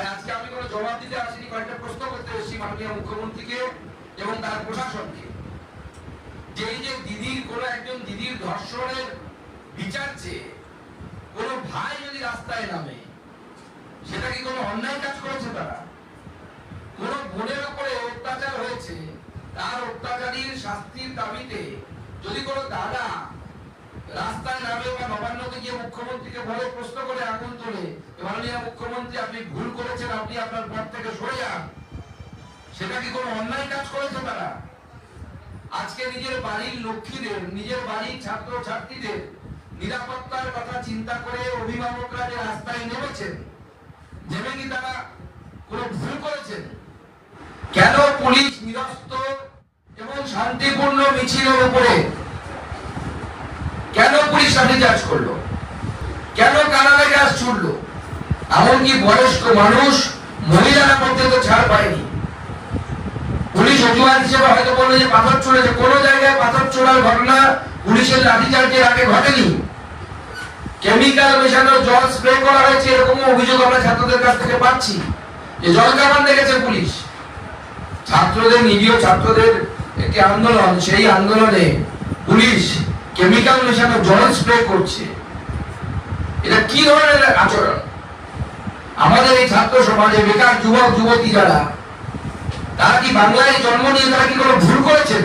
আজকে আমি কোনো জবাব দিতে আসিনি, কয়েকটা প্রশ্ন করতে এসেছি মাননীয় মুখ্যমন্ত্রীকে এবং তার প্রশাসনকে। যে যে দিদির, কোনো একজন দিদির ধর্ষণের বিচার চেয়ে কোনো ভাই যদি রাস্তায় নামে, সেটা কি কোনো অন্যায় কাজ করেছে তারা? কোন বোনের উপরে অত্যাচার হয়েছে, তার অত্যাচারীর শাস্তির দাবিতে যদি কোনো দাদা রাস্তায় নামে বা নবান্নতে গিয়ে মুখ্যমন্ত্রীকে বলে প্রশ্ন করে আগুন তোলে। মাননীয় মুখ্যমন্ত্রী, আপনি ভুল করেছেন, আপনি আপনার পদ থেকে সরে যান। সেটা কি কোনো অন্যায় কাজ করেছে তারা? আজকে নিজের বাড়ির লক্ষ্মীদের, নিজের বাড়ির ছাত্র ছাত্রীদের নিরাপত্তার কথা চিন্তা করে অভিভাবকরা যে রাস্তায় নেমেছেন, নেমে কি তারা কোনো ভুল করেছেন? কেন পুলিশ নিরস্ত এবং শান্তিপূর্ণ মিছিলের উপরে? কেন পুলিশ লাঠিচার্জ করল? এমনকি বয়স্ক মানুষ মহিলারা পর্যন্ত ছাড় পায়নি। পুলিশ অজুহাত হিসেবে হয়তো বলল যে পাথর ছুড়েছে। কোনো জায়গায় পাথর ছোড়ার ঘটনা পুলিশের লাঠিচার্জের আগে ঘটেনি। কেমিক্যাল মেশানো জল স্প্রে করা হয়েছে অভিযোগ আমরা ছাত্রদের কাছ থেকে পাচ্ছি। যে জল কামান দেখেছে পুলিশ? ছাত্রদের, নিরীহ ছাত্রদের একটি আন্দোলন, সেই আন্দোলনে পুলিশ কেমিক্যাল মেশানো জল স্প্রে করছে। এটা কি ধরনের আচরণ? আমাদের এই ছাত্র সমাজে বেকার যুবক, যুবতী যারা, তারা কি বাংলায় জন্ম নিয়ে তারা কি কোনো ভুল করেছেন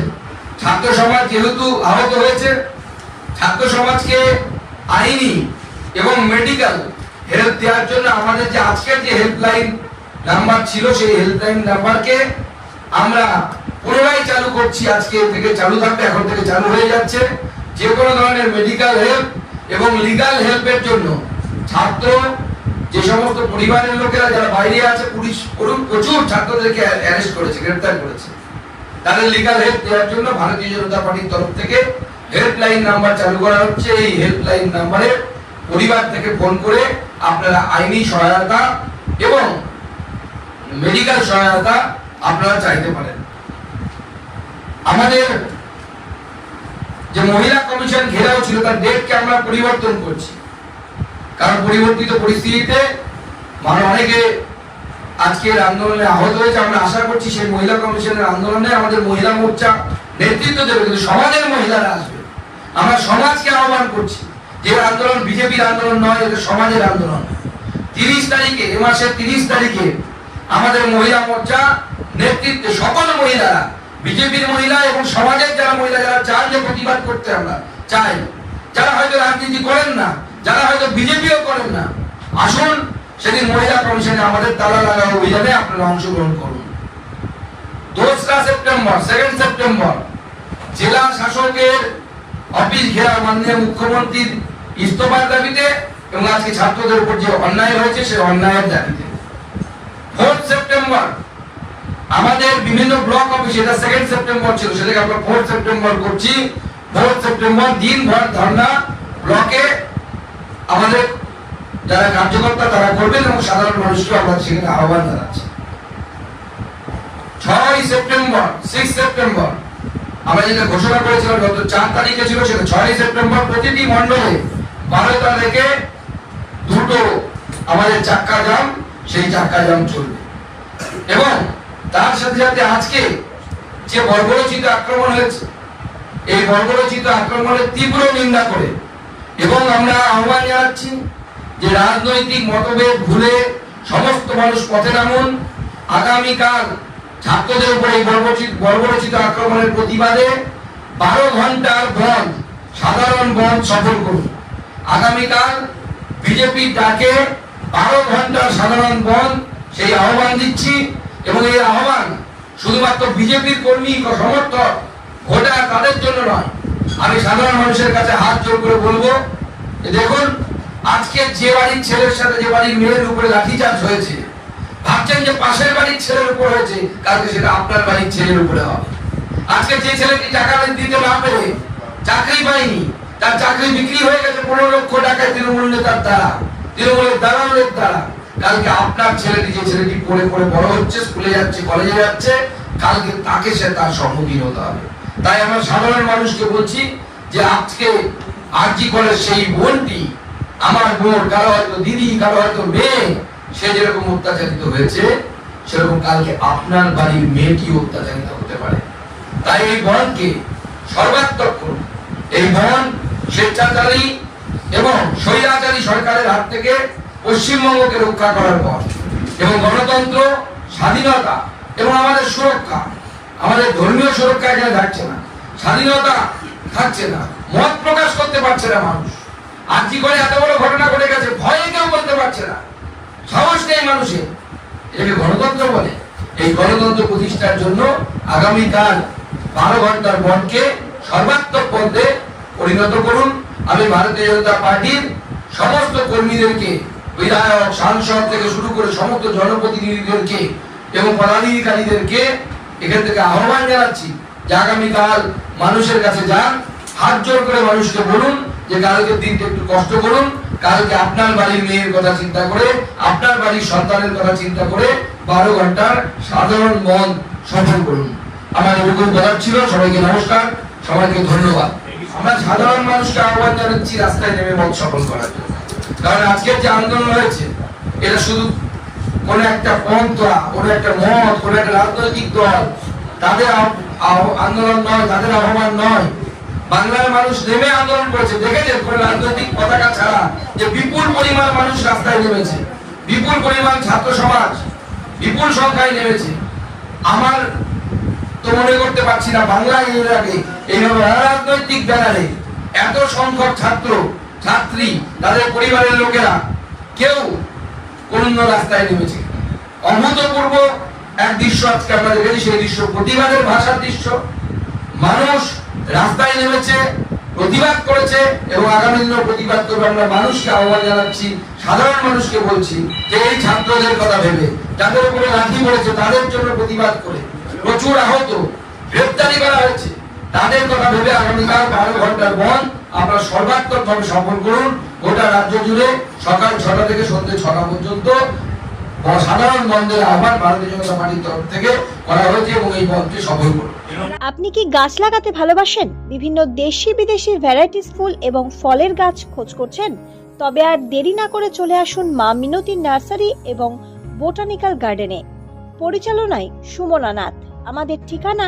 ছাত্র সমাজ যেহেতু আহত হয়েছে, ছাত্র সমাজকে আইনি এবং মেডিকেল হেল্প দেওয়ার জন্য আমাদের যে আজকের যে হেল্পলাইন নাম্বার ছিল, সেই হেল্পলাইন নাম্বারকে আমরা পুনরায় চালু করছি। আজকে থেকে চালু থাকবে, এখন থেকে চালু হয়ে যাচ্ছে। যে কোনো ধরনের মেডিকেল হেল্প এবং লিগাল হেল্পের জন্য ছাত্র যে সমস্ত পরিবারের লোকেরা যারা বাইরে আছে, পুলিশ করুন প্রচুর ছাত্রদেরকে অ্যারেস্ট করেছে গ্রেফতার করেছে। তাদের লিগাল হেল্প দেওয়ার জন্য ভারতীয় জনতা পার্টির তরফ থেকে হেল্পলাইন নাম্বার চালু করা হচ্ছে। এই হেল্পলাইন নাম্বারে পরিবার থেকে ফোন করে আপনারা আইনি সহায়তা এবং মেডিকেল সহায়তা আপনারা চাইতে পারেন। আমাদের যে মহিলা কমিশন ঘেরাও ছিল, তার ডেটকে আমরা পরিবর্তন করছি। কারণ পরিবর্তিত পরিস্থিতিতে মানে অনেকে আজকের আন্দোলনে আহত হয়েছে। আমরা আশা করছি সেই মহিলা কমিশনের আন্দোলনে আমাদের মহিলা মোর্চা নেতৃত্ব দেবে, কিন্তু সমাজের মহিলারা আসবে। আমরা সমাজকে আহ্বান করছি যে আন্দোলন বিজেপির আন্দোলন নয়, এটা সমাজের আন্দোলন। তিরিশ তারিখে, এ মাসের তিরিশ তারিখে আমাদের মহিলা মোর্চা নেতৃত্বে সকল মহিলারা, বিজেপির মহিলা এবং সমাজের যারা মহিলা, যারা চান যে প্রতিবাদ করতে আমরা চাই, যারা হয়তো রাজনীতি করেন না যারা হয়তো বিজেপিও করেন না, আসুন, সেদিন মহিলা কমিশনে আমাদের তালা লাগা অভিযানে আপনারা অংশগ্রহণ করুন। দোসরা সেপ্টেম্বর, সেকেন্ড সেপ্টেম্বর, জেলা শাসকের অফিস ঘেরা মাননীয় মুখ্যমন্ত্রীর ইস্তফার দাবিতে এবং আজকে ছাত্রদের উপর যে অন্যায় হয়েছে, সেই অন্যায়ের দাবিতে। ফোর্থ সেপ্টেম্বর, আমাদের বিভিন্ন ব্লক অফিস এটা সেকেন্ড সেপ্টেম্বর ছিল, সেটাকে আমরা ফোর্থ সেপ্টেম্বর করছি। ফোর্থ সেপ্টেম্বর দিনভর ধর্ণা ব্লকে আমাদের যারা কার্যকর্তা, তারা করবেন এবং সাধারণ মানুষকে আমরা সেখানে আহ্বান জানাচ্ছি। ছয় সেপ্টেম্বর সিক্স সেপ্টেম্বর, আমরা যেটা ঘোষণা করেছিলাম গত চার তারিখে ছিল সেটা ছয় সেপ্টেম্বর প্রতিটি মণ্ডলে বারোটা থেকে দুটো আমাদের চাক্কা জাম, সেই চাক্কা জাম চলবে। এবং তার সাথে সাথে আজকে যে বর্বরচিত আক্রমণ হয়েছে, এই বর্বরচিত আক্রমণের তীব্র নিন্দা করে এবং আমরা আহ্বান জানাচ্ছি যে রাজনৈতিক মতভেদ ভুলে সমস্ত মানুষ পথে নামুন। আগামীকাল ছাত্রদের উপর বর্বরচিত বর্বরচিত আক্রমণের প্রতিবাদে বারো ঘণ্টার বন্ধ, সাধারণ বন্ধ সফল করুন। আগামীকাল বিজেপির ডাকে বারো ঘণ্টার সাধারণ বন্ধ, সেই আহ্বান দিচ্ছি এবং এই আহ্বান শুধুমাত্র বিজেপির কর্মী সমর্থক, ভোটার তাদের জন্য নয় আমি সাধারণ মানুষের কাছে হাত জোর করে বলব দেখুন, আজকে যে বাড়ির ছেলের সাথে যে বাড়ির মেয়ের উপরে লাঠিচার্জ হয়েছে, ভাবছেন যে পাশের বাড়ির ছেলের উপর হয়েছে, কালকে সেটা আপনার বাড়ির ছেলের উপরে হবে। আজকে যে ছেলেটি টাকা দিতে না পেরে চাকরি পায়নি, তার চাকরি বিক্রি হয়ে গেছে পনেরো লক্ষ টাকায় তৃণমূল নেতার দ্বারা, তৃণমূলের দালালের দ্বারা। কালকে আপনার ছেলেটি যে ছেলেটি পড়ে পড়ে বড় হচ্ছে, স্কুলে যাচ্ছে, কলেজে যাচ্ছে, কালকে তাকে সে তার সম্মুখীন হতে হবে। তাই আমরা সাধারণ মানুষকে বলছি যে আজকে আরজি করে সেই বোনটি, আমার বোন, কারও হয়তো দিদি, কারও হয়তো মেয়ে, সে যেরকম অত্যাচারিত হয়েছে, সেরকম কালকে আপনার বাড়ির মেয়েটি অত্যাচারিত হতে পারে। তাই এই বনকে সর্বাত্মক করুন। এই বন স্বেচ্ছাচারী এবং স্বৈরাচারী সরকারের হাত থেকে পশ্চিমবঙ্গকে রক্ষা করার পর এবং গণতন্ত্র, স্বাধীনতা এবং আমাদের সুরক্ষা আমাদের ধর্মীয় সুরক্ষা এখানে থাকছে না, স্বাধীনতা থাকছে না, মত প্রকাশ করতে পারছে না মানুষ। আর কি করে এত বড় ঘটনা ঘটে গেছে ভয়ে কেউ বলতে পারছে না। সাহস নেই মানুষের। এটাকে গণতন্ত্র বলে। এই গণতন্ত্র প্রতিষ্ঠার জন্য আগামীকাল বারো ঘণ্টার বনকে সর্বাত্মক পদে পরিণত করুন। আমি ভারতীয় জনতা পার্টির সমস্ত কর্মীদেরকে, বিধায়ক, সাংসদ থেকে শুরু করে সমস্ত জনপ্রতিনিধিদেরকে এবং পদাধিকারীদেরকে এখান থেকে আহ্বান জানাচ্ছি যে আগামীকাল মানুষের কাছে যান, হাত জোর করে মানুষকে বলুন যে কালকের দিনটা একটু কষ্ট করুন, কালকে আপনার বাড়ির মেয়ের কথা চিন্তা করে, আপনার বাড়ির সন্তানের কথা চিন্তা করে বারো ঘণ্টার সাধারণ মন সফল করুন। আমার এরকম বলার ছিল, সবাইকে নমস্কার, সবাইকে ধন্যবাদ। আমরা সাধারণ মানুষকে আহ্বান জানাচ্ছি, রাস্তায় নেমে মত সফল করার জন্য। কারণ আজকের যে আন্দোলন হয়েছে, এটা শুধু কোন একটা পন্থা, কোন একটা মত, কোন একটা রাজনৈতিক দল, তাদের আন্দোলন নয়, তাদের আহ্বান নয়। বাংলার মানুষ নেমে আন্দোলন করেছে। দেখেছেন, কোন রাজনৈতিক পতাকা ছাড়া যে বিপুল পরিমাণ মানুষ রাস্তায় নেমেছে। বিপুল পরিমাণ ছাত্র সমাজ বিপুল সংখ্যায় নেমেছে। আমার তো মনে করতে পারছি না এর আগে এইভাবে রাজনৈতিক ব্যানারে এত সংখ্যক ছাত্র, ছাত্রী, তাদের পরিবারের লোকেরা কেউ কোন রাস্তায় নেমেছে। অভূতপূর্ব এক দৃশ্য আজকে আমরা দেখেছি, সেই দৃশ্য প্রতিবাদের ভাষার দৃশ্য। মানুষ রাস্তায় নেমেছে, প্রতিবাদ করেছে এবং আগামী দিনেও প্রতিবাদ করবে। আমরা মানুষকে আহ্বান জানাচ্ছি, সাধারণ মানুষকে বলছি যে এই ছাত্রদের কথা ভেবে, যাদের উপরে লাঠি পড়েছে, তাদের জন্য প্রতিবাদ করে। প্রচুর আহত, গ্রেপ্তারি করা হয়েছে। তাদের কথা ভেবে আগামীকাল বারো ঘণ্টার বন্ধ আপনারা সর্বাত্মক ভাবে সফল করুন। গোটা রাজ্য জুড়ে সকাল ছটা থেকে সন্ধ্যে ছটা পর্যন্ত সাধারণ বন্ধের আহ্বান ভারতীয় জনতা পার্টির তরফ থেকে করা হয়েছে এবং এই বন্ধকে সফল করুন আপনি কি গাছ লাগাতে ভালোবাসেন? বিভিন্ন দেশি বিদেশি ভ্যারাইটিস ফুল এবং ফলের গাছ খোঁজ করছেন? তবে আর দেরি না করে চলে আসুন মা মিনতি নার্সারি এবং বোটানিক্যাল গার্ডেনে। পরিচালনায় সুমনা নাথ। আমাদের ঠিকানা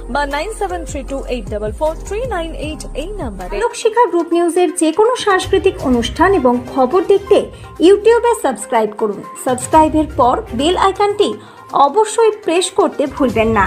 বা nine seven three two eight double four three nine eight এই নাম্বারে। লোকশিক্ষা গ্রুপ নিউজের যে কোনো সাংস্কৃতিক অনুষ্ঠান এবং খবর দেখতে ইউটিউবে সাবস্ক্রাইব করুন। সাবস্ক্রাইবের পর বেল আইকনটি অবশ্যই প্রেস করতে ভুলবেন না।